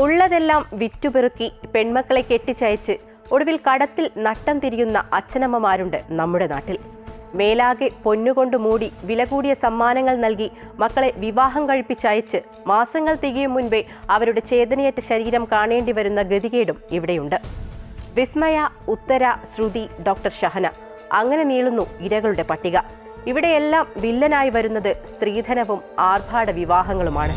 ഉള്ളതെല്ലാം വിറ്റുപെറുക്കി പെൺമക്കളെ കെട്ടിച്ചയച്ച് ഒടുവിൽ കടത്തിൽ നട്ടം തിരിയുന്ന അച്ഛനമ്മമാരുണ്ട് നമ്മുടെ നാട്ടിൽ. മേലാകെ പൊന്നുകൊണ്ട് മൂടി വില കൂടിയ സമ്മാനങ്ങൾ നൽകി മക്കളെ വിവാഹം കഴിപ്പിച്ചയച്ച് മാസങ്ങൾ തികയും മുൻപേ അവരുടെ ചേതനയേറ്റ ശരീരം കാണേണ്ടി വരുന്ന ഗതികേടും ഇവിടെയുണ്ട്. വിസ്മയ ഉത്തര ശ്രുതി ഡോക്ടർ ഷഹന. അങ്ങനെ നീളുന്നു ഇരകളുടെ പട്ടിക. ഇവിടെയെല്ലാം വില്ലനായി വരുന്നത് സ്ത്രീധനവും ആർഭാട വിവാഹങ്ങളുമാണ്.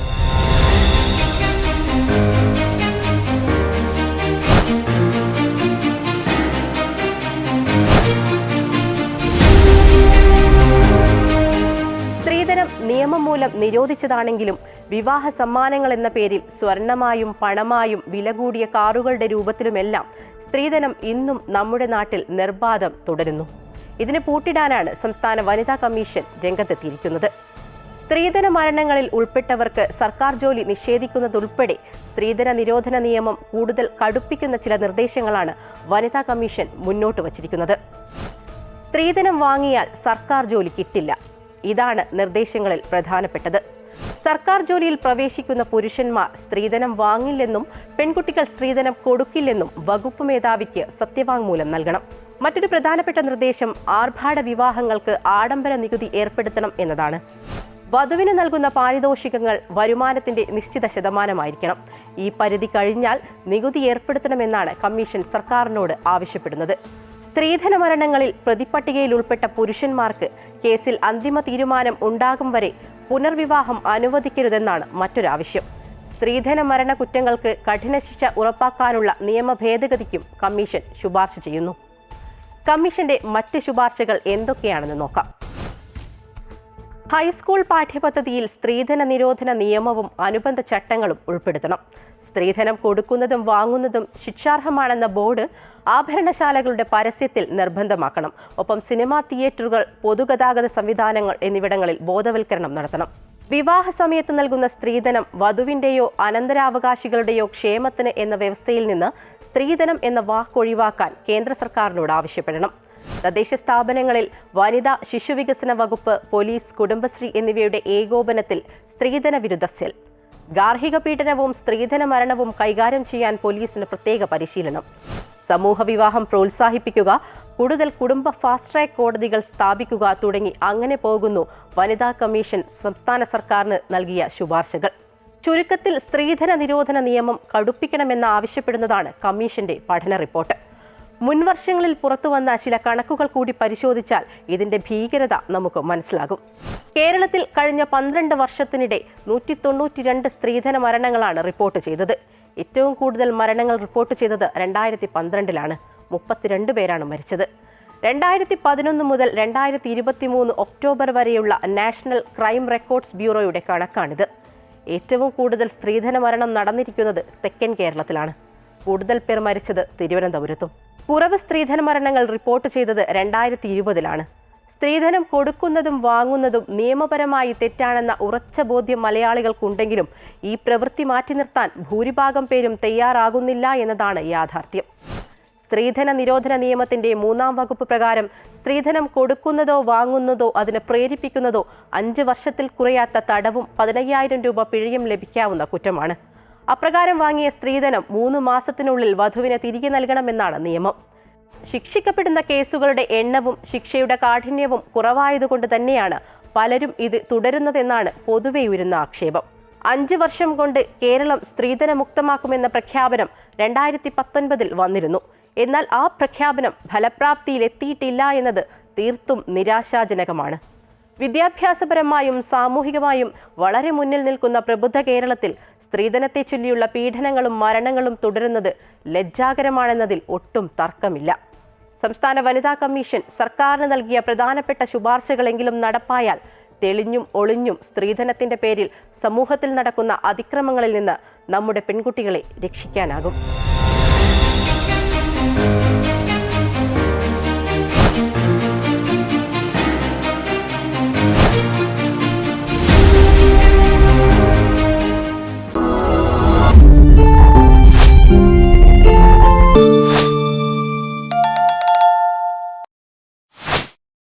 നിയമം മൂലം നിരോധിച്ചതാണെങ്കിലും വിവാഹ സമ്മാനങ്ങൾ എന്ന പേരിൽ സ്വർണമായും പണമായും വില കൂടിയ കാറുകളുടെ രൂപത്തിലുമെല്ലാം സ്ത്രീധനം ഇന്നും നമ്മുടെ നാട്ടിൽ നിർബാധം തുടരുന്നു. ഇതിന് പൂട്ടിടാനാണ് സംസ്ഥാന വനിതാ കമ്മീഷൻ രംഗത്തെത്തിയിരിക്കുന്നത്. സ്ത്രീധന മരണങ്ങളിൽ ഉൾപ്പെട്ടവർക്ക് സർക്കാർ ജോലി നിഷേധിക്കുന്നതുൾപ്പെടെ സ്ത്രീധന നിരോധന നിയമം കൂടുതൽ കടുപ്പിക്കുന്ന ചില നിർദ്ദേശങ്ങളാണ് വനിതാ കമ്മീഷൻ മുന്നോട്ട് വച്ചിരിക്കുന്നത്. സ്ത്രീധനം വാങ്ങിയാൽ സർക്കാർ ജോലി കിട്ടില്ല. ഇതാണ് നിർദ്ദേശങ്ങളിൽ പ്രധാനപ്പെട്ടത്. സർക്കാർ ജോലിയിൽ പ്രവേശിക്കുന്ന പുരുഷന്മാർ സ്ത്രീധനം വാങ്ങില്ലെന്നും പെൺകുട്ടികൾ സ്ത്രീധനം കൊടുക്കില്ലെന്നും വകുപ്പ് മേധാവിക്ക് സത്യവാങ്മൂലം നൽകണം. മറ്റൊരു പ്രധാനപ്പെട്ട നിർദ്ദേശം ആർഭാട വിവാഹങ്ങൾക്ക് ആഡംബര നികുതി ഏർപ്പെടുത്തണം എന്നതാണ്. വധുവിന് നൽകുന്ന പാരിതോഷികങ്ങൾ വരുമാനത്തിന്റെ നിശ്ചിത ശതമാനമായിരിക്കണം. ഈ പരിധി കഴിഞ്ഞാൽ നികുതി ഏർപ്പെടുത്തണമെന്നാണ് കമ്മീഷൻ സർക്കാരിനോട് ആവശ്യപ്പെടുന്നത്. സ്ത്രീധന മരണങ്ങളിൽ പ്രതിപട്ടികയിൽ ഉൾപ്പെട്ട പുരുഷന്മാർക്ക് കേസിൽ അന്തിമ തീരുമാനം ഉണ്ടാകും വരെ പുനർവിവാഹം അനുവദിക്കരുതെന്നാണ് മറ്റൊരാവശ്യം. സ്ത്രീധന മരണ കുറ്റങ്ങൾക്ക് കഠിന ശിക്ഷ ഉറപ്പാക്കാനുള്ള നിയമ ഭേദഗതിക്കും കമ്മീഷൻ ശുപാർശ ചെയ്യുന്നു. കമ്മീഷന്റെ മറ്റ് ശുപാർശകൾ എന്തൊക്കെയാണെന്ന് നോക്കാം. ഹൈസ്കൂൾ പാഠ്യപദ്ധതിയിൽ സ്ത്രീധന നിരോധന നിയമവും അനുബന്ധ ചട്ടങ്ങളും ഉൾപ്പെടുത്തണം. സ്ത്രീധനം കൊടുക്കുന്നതും വാങ്ങുന്നതും ശിക്ഷാർഹമാണെന്ന ബോർഡ് ആഭരണശാലകളുടെ പരസ്യത്തിൽ നിർബന്ധമാക്കണം. ഒപ്പം സിനിമാ തിയേറ്ററുകൾ പൊതുഗതാഗത സംവിധാനങ്ങൾ എന്നിവിടങ്ങളിൽ ബോധവൽക്കരണം നടത്തണം. വിവാഹ സമയത്ത് നൽകുന്ന സ്ത്രീധനം വധുവിന്റെയോ അനന്തരാവകാശികളുടെയോ ക്ഷേമത്തിന് എന്ന വ്യവസ്ഥയിൽ നിന്ന് സ്ത്രീധനം എന്ന വാക്കൊഴിവാക്കാൻ കേന്ദ്ര സർക്കാരിനോട് ആവശ്യപ്പെടണം. തദ്ദേശ സ്ഥാപനങ്ങളിൽ വനിതാ ശിശുവികസന വകുപ്പ് പോലീസ് കുടുംബശ്രീ എന്നിവയുടെ ഏകോപനത്തിൽ സ്ത്രീധന വിരുദ്ധ സെൽ ഗാർഹിക പീഡനവും സ്ത്രീധന മരണവും കൈകാര്യം ചെയ്യാൻ പോലീസിന് പ്രത്യേക പരിശീലനം. സമൂഹ വിവാഹം പ്രോത്സാഹിപ്പിക്കുക കൂടുതൽ കുടുംബ ഫാസ്റ്റ് ട്രാക്ക് കോടതികൾ സ്ഥാപിക്കുക തുടങ്ങി അങ്ങനെ പോകുന്നു വനിതാ കമ്മീഷൻ സംസ്ഥാന സർക്കാരിന് നൽകിയ ശുപാർശകൾ. ചുരുക്കത്തിൽ സ്ത്രീധന നിരോധന നിയമം കടുപ്പിക്കണമെന്ന് ആവശ്യപ്പെടുന്നതാണ് കമ്മീഷന്റെ പഠന റിപ്പോർട്ട്. മുൻവർഷങ്ങളിൽ പുറത്തുവന്ന ചില കണക്കുകൾ കൂടി പരിശോധിച്ചാൽ ഇതിന്റെ ഭീകരത നമുക്ക് മനസ്സിലാകും. കേരളത്തിൽ കഴിഞ്ഞ പന്ത്രണ്ട് വർഷത്തിനിടെ നൂറ്റി തൊണ്ണൂറ്റിരണ്ട് സ്ത്രീധന മരണങ്ങളാണ് റിപ്പോർട്ട് ചെയ്തത്. ഏറ്റവും കൂടുതൽ മരണങ്ങൾ റിപ്പോർട്ട് ചെയ്തത് രണ്ടായിരത്തി പന്ത്രണ്ടിലാണ് മുപ്പത്തിരണ്ട് പേരാണ് മരിച്ചത്. രണ്ടായിരത്തി പതിനൊന്ന് മുതൽ രണ്ടായിരത്തി ഇരുപത്തി മൂന്ന് ഒക്ടോബർ വരെയുള്ള നാഷണൽ ക്രൈം റെക്കോർഡ്സ് ബ്യൂറോയുടെ കണക്കാണിത്. ഏറ്റവും കൂടുതൽ സ്ത്രീധന മരണം നടന്നിരിക്കുന്നത് തെക്കൻ കേരളത്തിലാണ്. കൂടുതൽ പേർ മരിച്ചത് തിരുവനന്തപുരത്തും. കുറവ് സ്ത്രീധന മരണങ്ങൾ റിപ്പോർട്ട് ചെയ്തത് രണ്ടായിരത്തി ഇരുപതിലാണ് സ്ത്രീധനം കൊടുക്കുന്നതും വാങ്ങുന്നതും നിയമപരമായി തെറ്റാണെന്ന ഉറച്ച ബോധ്യം മലയാളികൾക്കുണ്ടെങ്കിലും ഈ പ്രവൃത്തി മാറ്റി നിർത്താൻ ഭൂരിഭാഗം പേരും തയ്യാറാകുന്നില്ല എന്നതാണ് യാഥാർത്ഥ്യം. സ്ത്രീധന നിരോധന നിയമത്തിന്റെ മൂന്നാം വകുപ്പ് പ്രകാരം സ്ത്രീധനം കൊടുക്കുന്നതോ വാങ്ങുന്നതോ അതിനെ പ്രേരിപ്പിക്കുന്നതോ അഞ്ച് വർഷത്തിൽ കുറയാത്ത തടവും പതിനയ്യായിരം രൂപ പിഴയും ലഭിക്കാവുന്ന കുറ്റമാണ്. അപ്രകാരം വാങ്ങിയ സ്ത്രീധനം മൂന്ന് മാസത്തിനുള്ളിൽ വധുവിന് തിരികെ നൽകണമെന്നാണ് നിയമം. ശിക്ഷിക്കപ്പെടുന്ന കേസുകളുടെ എണ്ണവും ശിക്ഷയുടെ കാഠിന്യവും കുറവായതുകൊണ്ട് തന്നെയാണ് പലരും ഇത് തുടരുന്നതെന്നാണ് പൊതുവെ ഉയരുന്ന ആക്ഷേപം. അഞ്ച് വർഷം കൊണ്ട് കേരളം സ്ത്രീധനമുക്തമാക്കുമെന്ന പ്രഖ്യാപനം രണ്ടായിരത്തി പത്തൊൻപതിൽ വന്നിരുന്നു. എന്നാൽ ആ പ്രഖ്യാപനം ഫലപ്രാപ്തിയിലെത്തിയിട്ടില്ല എന്നത് തീർത്തും നിരാശാജനകമാണ്. വിദ്യാഭ്യാസപരമായും സാമൂഹികമായും വളരെ മുന്നിൽ നിൽക്കുന്ന പ്രബുദ്ധ കേരളത്തിൽ സ്ത്രീധനത്തെ ചൊല്ലിയുള്ള പീഡനങ്ങളും മരണങ്ങളും തുടരുന്നത് ലജ്ജാകരമാണെന്നതിൽ ഒട്ടും തർക്കമില്ല. സംസ്ഥാന വനിതാ കമ്മീഷൻ സർക്കാരിന് നൽകിയ പ്രധാനപ്പെട്ട ശുപാർശകളെങ്കിലും നടപ്പായാൽ തെളിഞ്ഞും ഒളിഞ്ഞും സ്ത്രീധനത്തിന്റെ പേരിൽ സമൂഹത്തിൽ നടക്കുന്ന അതിക്രമങ്ങളിൽ നിന്ന് നമ്മുടെ പെൺകുട്ടികളെ രക്ഷിക്കാനാകും.